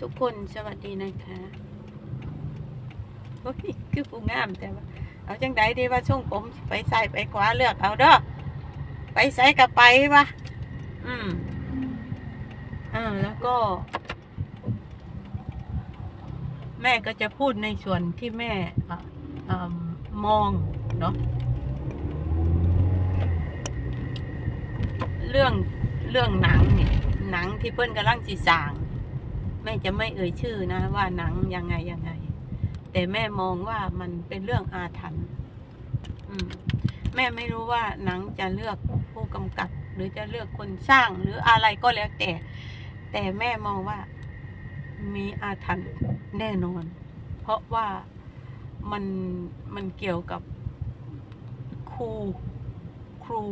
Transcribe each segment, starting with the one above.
ทุกคนสวัสดีนะคะโอ้ยคือผู้งามแต่ว่า เอาจังใดดีว่าช่วงผมไปใส่ไปขวาเลือกเอาเด้อไปใส่กับไปวะอืมอ่าแล้วก็ แม่ก็จะพูดในส่วนที่แม่อะอ่ามองเนาะเรื่องเรื่องหนังเนี่ยหนังที่เพิ่นกำลังสีสาง แม่จะไม่เอ่ยชื่อนะ ว่าหนังยังไงยังไง แต่แม่มองว่ามันเป็นเรื่องอาถรรพ์แม่ไม่รู้ว่าหนังจะเลือกผู้กำกับ หรือจะเลือกคนสร้างหรืออะไรก็แล้วแต่ แต่แม่มองว่ามีอาถรรพ์แน่นอน เพราะว่ามันมันเกี่ยวกับครูครู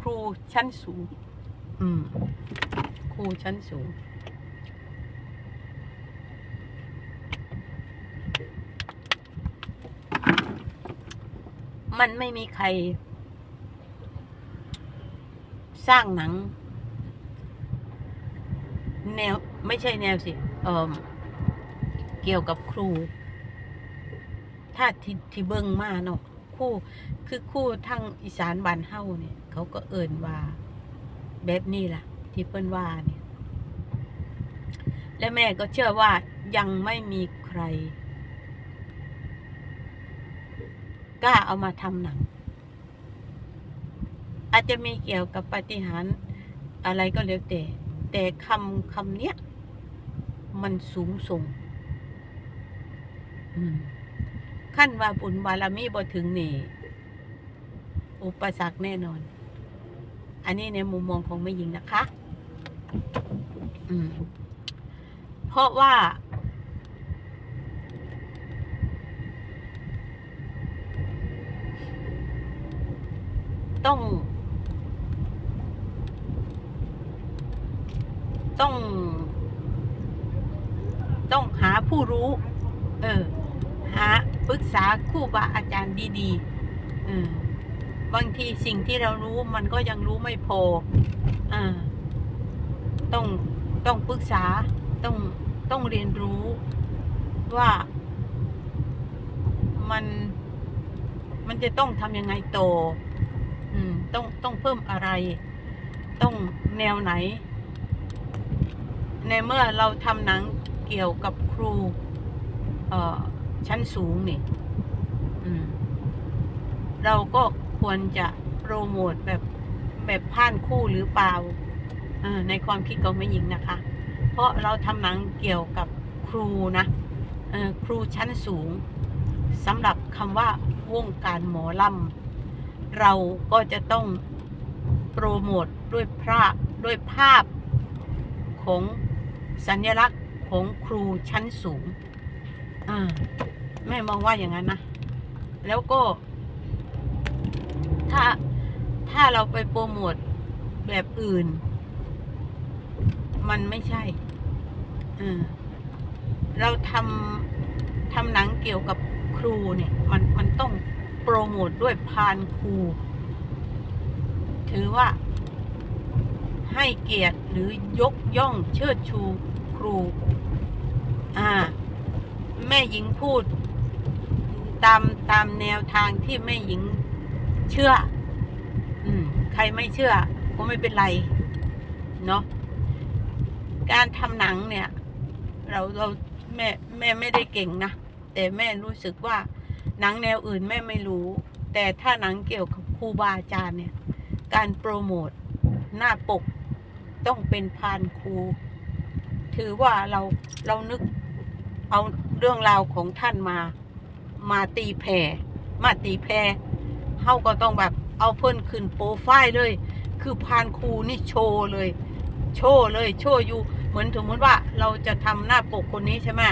ครูชั้นสูง อืม ครูชั้นสูง มันไม่มีใคร สร้างหนัง แนวไม่ใช่แนวสิเออเกี่ยวกับครู ถ้าที่ที่เบิ่งมาเนาะคู่คือคู่ทางอีสานบ้านเฮาเนี่ย เขาก็เอิ่นว่า แบบนี้ล่ะ ที่เปิ้นว่าเนี่ย และแม่ก็เชื่อว่ายังไม่มีใคร กล้าเอามาทำหนัง อาจจะมีเกี่ยวกับปฏิหารอะไรก็แล้วแต่ แต่คำคำเนี้ย มันสูงส่งขั้นว่าบุญบารมีบ่ถึงนี่ อุปสรรคแน่นอน อันนี้ในมุมมองของแม่หญิงนะคะ อืม เพราะว่า ต้อง ต้อง ต้องหาผู้รู้ เออ หาปรึกษาครู่บาอาจารย์ดีๆเออบางทีสิ่งที่เรารู้มันก็ยังรู้ไม่พออ่าต้องต้องปรึกษาต้องต้องเรียนรู้ว่ามันมันจะต้องทำยังไงโต อืม ต้องต้องเพิ่มอะไร ต้องแนวไหน ในเมื่อเราทำหนังเกี่ยวกับครู เอ่อ ชั้นสูงนี่ อืม เราก็ควรจะโปรโมทแบบแบบผ่านคู่หรือเปล่าในความคิดของแม่หญิงนะคะ เพราะเราทำหนังเกี่ยวกับครูนะครูชั้นสูงสำหรับคำว่าวงการหมอลำ เราก็จะต้องโปรโมทด้วยพระด้วยภาพของสัญลักษณ์ของครูชั้นสูง อ่า แม่มองว่าอย่างนั้นนะ แล้วก็ ถ้าถ้าเราไปโปรโมทแบบอื่น มันไม่ใช่เออเราทำทำหนังเกี่ยวกับครูเนี่ย มันมันต้องโปรโมทด้วยพานครูถือว่า ให้เกียรติหรือยกย่องเชิดชูครู อ่า แม่หญิงพูด ตามตามแนวทางที่แม่หญิงเชื่อ อืม ใครไม่เชื่อ ก็ไม่เป็นไร เนาะการทำหนังเนี่ย เราเราแม่แม่ไม่ได้เก่งนะ แต่แม่รู้สึกว่า หนังแนวอื่นแม่ไม่รู้ แต่ถ้าหนังเกี่ยวกับครูบาอาจารย์เนี่ย การโปรโมทหน้าปกต้องเป็นพานครู ถือว่าเราเรานึกเอาเรื่องราวของท่านมา มาตีแผ่มาตีแผ่เฮาก็ต้องแบบเอาเพิ่นขึ้นโปรไฟล์เลย คือพานครูนี่โชว์เลย โชว์เลย โชว์อยู่เหมือนสมมติว่าเราจะทำหน้าปกคนนี้ใช่ไหม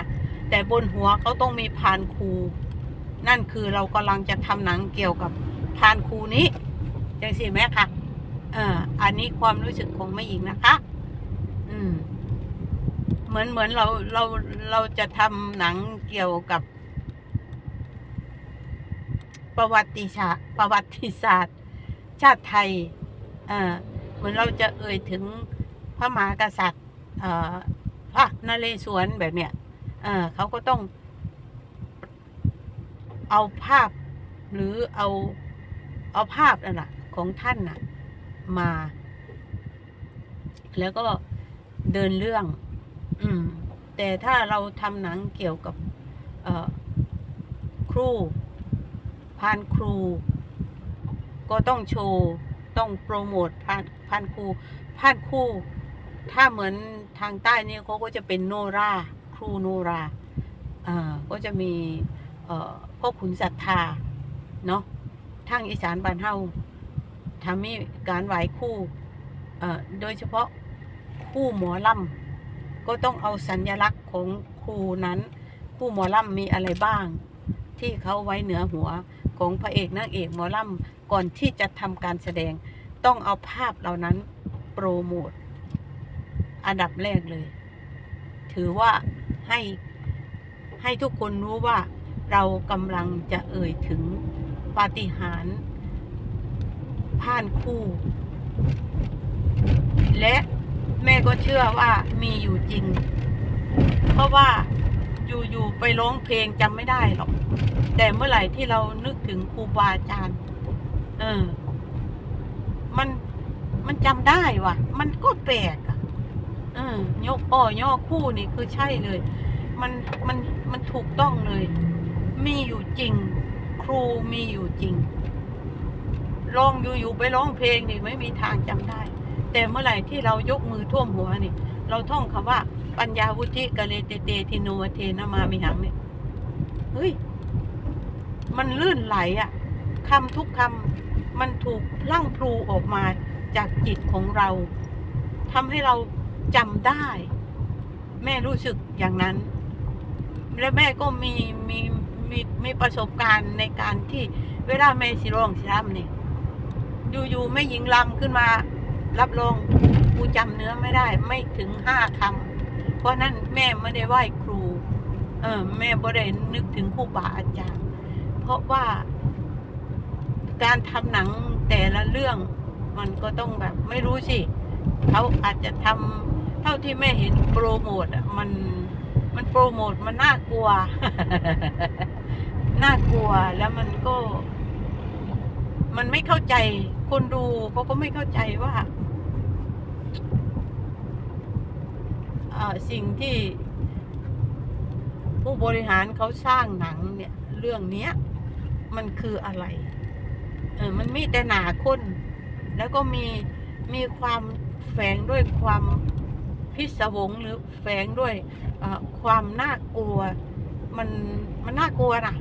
แต่บนหัวเขาต้องมีพานครู นั่นคือเรากำลังจะทำหนังเกี่ยวกับพานครูนี้จังสิแม่คะเอออันนี้ความรู้สึกของแม่หญิงนะคะ อืม เหมือนเหมือนเราเราเราจะทำหนังเกี่ยวกับ ประวัติศาสตร์ประวัติศาสตร์ ชาติไทย เออเหมือนเราจะเอ่ยถึงพระมหากษัตริย์ เอ่อพพระนเรศวรแบบเนี้ย เออเขาก็ต้อง เอาภาพหรือเอาเอาภาพนั่นแหะของท่านน่ะ มา แล้วก็เดินเรื่อง อืม แต่ถ้าเราทำหนังเกี่ยวกับเอครูพานครู ก็ต้องโชว์ ต้องโปรโมทพานพานครูพานครูถ้าเหมือนทางใต้นี่เขาก็จะเป็นโนราครูโนราอ่าก็จะมีเอ่อ พ่อขุนศรัทธาเนาะทางอีสานบ้านเฮาทำมีการไหว้ครู่เอ่อโดยเฉพาะคู่หมอลำก็ต้องเอาสัญลักษณ์ของครูนั้น คู่หมอลำมีอะไรบ้าง ที่เขาไว้เหนือหัวของพระเอกนางเอกหมอลำก่อนที่จะทำการแสดงต้องเอาภาพเหล่านั้นโปรโมทอันดับแรกเลย ถือว่าให้ให้ทุกคนรู้ว่า เรากำลังจะเอ่ยถึงปาฏิหาริย์ผ่านคู่ และแม่ก็เชื่อว่ามีอยู่จริง เพราะว่าอยู่ๆไปร้องเพลงจำไม่ได้หรอก แต่เมื่อไหร่ที่เรานึกถึงครูบาอาจารย์ เออ มันมันจำได้ว่ะ มันก็แปลกอะ เออ ยกอ้อย่อคู่นี่คือใช่เลย มันมันมันถูกต้องเลย มีอยู่จริง ครูมีอยู่จริงร้องอยู่ๆไปร้องเพลงนี่ไม่มีทางจำได้ แต่เมื่อไหร่ที่เรายกมือท่วมหัวนี่ เราท่องคำว่า ปัญญาวุธิกะเลเตเตทิโนเทนามามิหังเนี่ยเฮ้ยมันลื่นไหลอะคำทุกคำมันถูกพลั่งพลูออกมาจากจิตของเราทำให้เราจำได้ แม่รู้สึกอย่างนั้น และแม่ก็มีมี มีมีประสบการณ์ในการที่เวลาแม่สิร้องสิรำนี่ยอยู่ๆแม่หญิงลำขึ้นมา รับรองกูจำเนื้อไม่ได้ ไม่ถึงห้าคำเพราะนั้นแม่ไม่ได้ไหว้ครู เออ แม่บ่ได้นึกถึงครูบาอาจารย์ เพราะว่า การทำหนังแต่ละเรื่องมันก็ต้องแบบ ไม่รู้สิเขาอาจจะทำเท่าที่แม่เห็นโปรโมทอะมันมันโปรโมทมันน่ากลัว น่ากลัวแล้วมันก็ มันไม่เข้าใจคนดูเขาก็ไม่เข้าใจว่าสิ่งที่ผู้บริหารเขาสร้างหนังเนี่ย เรื่องเนี้ย มันคืออะไร เออ มันมีแต่หนาคนแล้วก็มีมีความแฝงด้วยความพิศวงหรือแฝงด้วยความน่ากลัว มันมันน่ากลัวนะ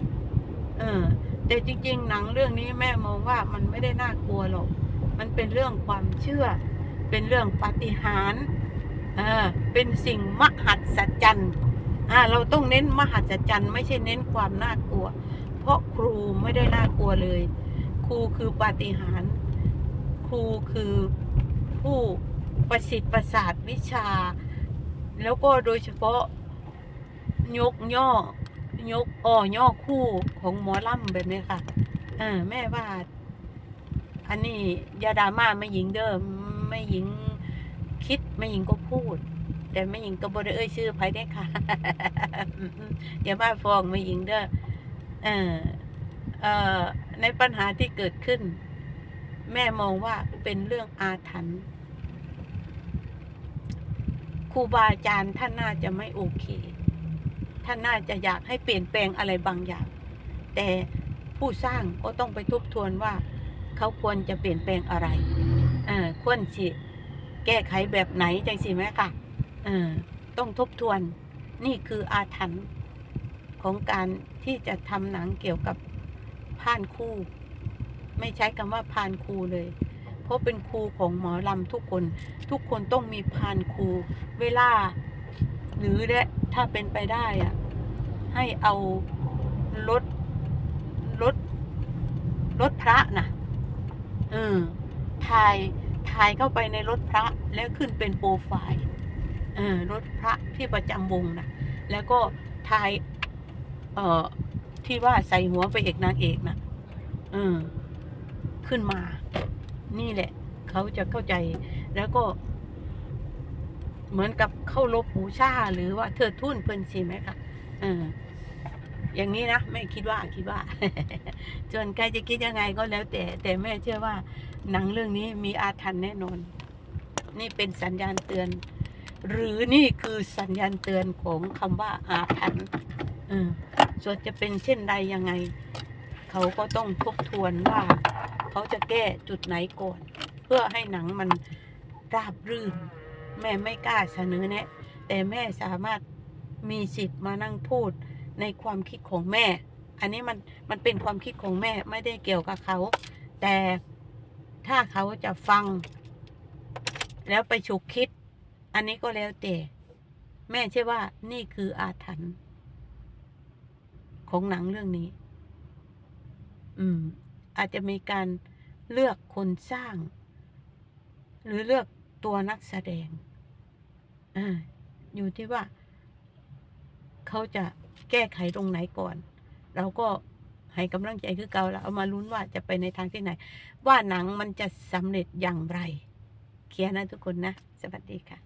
เออ แต่จริง ๆ หนังเรื่องนี้แม่มองว่ามันไม่ได้น่ากลัวหรอก มันเป็นเรื่องความเชื่อ เป็นเรื่องปาฏิหาริย์เออเป็นสิ่งมหัศจรรย์อ่าเราต้องเน้นมหัศจรรย์ไม่ใช่เน้นความน่ากลัว เพราะครูไม่ได้น่ากลัวเลย ครูคือปาฏิหาริย์ครูคือผู้ประสิทธิ์ประสาทวิชา แล้วก็โดยเฉพาะยกย่อ ยกอ่อย่อคู่ของหมอล่ำแบบนี้ค่ะเออแม่ว่า อันนี้ยาดาม่าไม่หญิงเดิมไม่หญิงคิดไม่หญิงก็พูด แต่ไม่หญิงก็บ่ได้เอ่ยชื่อไผได้ค่ะอย่ามาฟ้องไม่หญิงเด้อเออเออในปัญหาที่เกิดขึ้น แม่มองว่าเป็นเรื่องอาถรรพ์ครูบาอาจารย์ท่านน่าจะไม่โอเค ท่านน่าจะอยากให้เปลี่ยนแปลงอะไรบางอย่าง แต่ผู้สร้างก็ต้องไปทบทวนว่า เขาควรจะเปลี่ยนแปลงอะไรอควรสิแก้ไขแบบไหนจังสิแม่ค่ะต้องทบทวนนี่คืออาถรรพ์ของการที่จะทำหนังเกี่ยวกับผ่านคู่ ไม่ใช้คำว่าพานครูเลย เพราะเป็นครูของหมอลำทุกคน ทุกคนต้องมีพานครูเวลา รือและถ้าเป็นไปได้อะให้เอารถรถรถพระนะเออถ่ายถ่ายเข้าไปในรถพระแล้วขึ้นเป็นโปรไฟล์เออรถพระที่ประจำวงนะแล้วก็ถ่ายเอ่อที่ว่าใส่หัวไปเอกนางเอกนะเออขึ้นมา นี่แหละ เขาจะเข้าใจแล้วก็ เหมือนกับเข้ารบบูชาหรือว่าเธอทุ่นเพิ่นสิไหมคะเอออย่างนี้นะแม่คิดว่าคิดว่าส่วนใครจะคิดยังไงก็แล้ว แต่ แต่แม่เชื่อว่าหนังเรื่องนี้มีอาถรรพ์แน่นอน นี่เป็นสัญญาณเตือน หรือนี่คือสัญญาณเตือนของคำว่าอาถรรพ์เออส่วนจะเป็นเช่นใดยังไง เขาก็ต้องทบทวนว่า เขาจะแก้จุดไหนก่อน เพื่อให้หนังมันราบรื่น แม่ไม่กล้าเสนอแนะ แต่แม่สามารถมีสิทธิ์มานั่งพูดในความคิดของแม่ อันนี้มันมันเป็นความคิดของแม่ไม่ได้เกี่ยวกับเขา แต่ถ้าเขาจะฟัง แล้วไปฉุกคิด อันนี้ก็แล้วแต่ แม่เชื่อว่านี่คืออาถรรพ์ของหนังเรื่องนี้ อืม อาจจะมีการเลือกคนสร้าง หรือเลือก ตัวนักแสดงออยู่ที่ว่า เขาจะแก้ไขตรงไหนก่อน เราก็ให้กำลังใจคือเก่าแล้วเอามาลุ้นว่าจะไปในทางที่ไหน ว่าหนังมันจะสำเร็จอย่างไร เคลียร์นะทุกคนนะ สวัสดีค่ะ